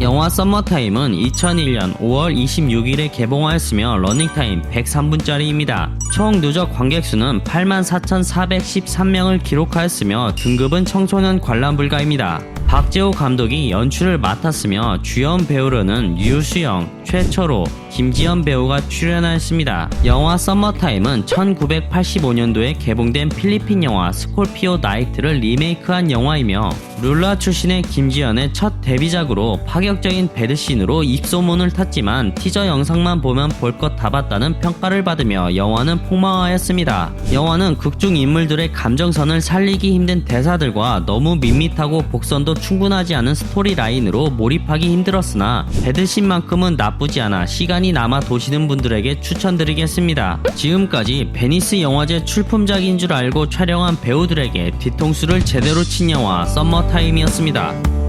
영화 썸머타임은 2001년 5월 26일에 개봉하였으며 러닝타임 103분짜리입니다. 총 누적 관객수는 84,413명을 기록하였으며 등급은 청소년 관람 불가입니다. 박재호 감독이 연출을 맡았으며 주연 배우로는 유수영, 최철호, 김지연 배우가 출연하였습니다. 영화 썸머타임은 1985년도에 개봉된 필리핀 영화 스콜피오 나이트를 리메이크한 영화이며 룰라 출신의 김지연의 첫 데뷔작으로 파격적인 배드신으로 입소문을 탔지만 티저 영상만 보면 볼 것 다 봤다는 평가를 받으며 영화는 폭망하였습니다. 영화는 극중 인물들의 감정선을 살리기 힘든 대사들과 너무 밋밋하고 복선도 충분하지 않은 스토리 라인으로 몰입하기 힘들었으나 배드신만큼은 나쁘지 않아 시간이 남아 도시는 분들에게 추천드리겠습니다. 지금까지 베니스 영화제 출품작인 줄 알고 촬영한 배우들에게 뒤통수를 제대로 친 영화 썸머 타임이었습니다.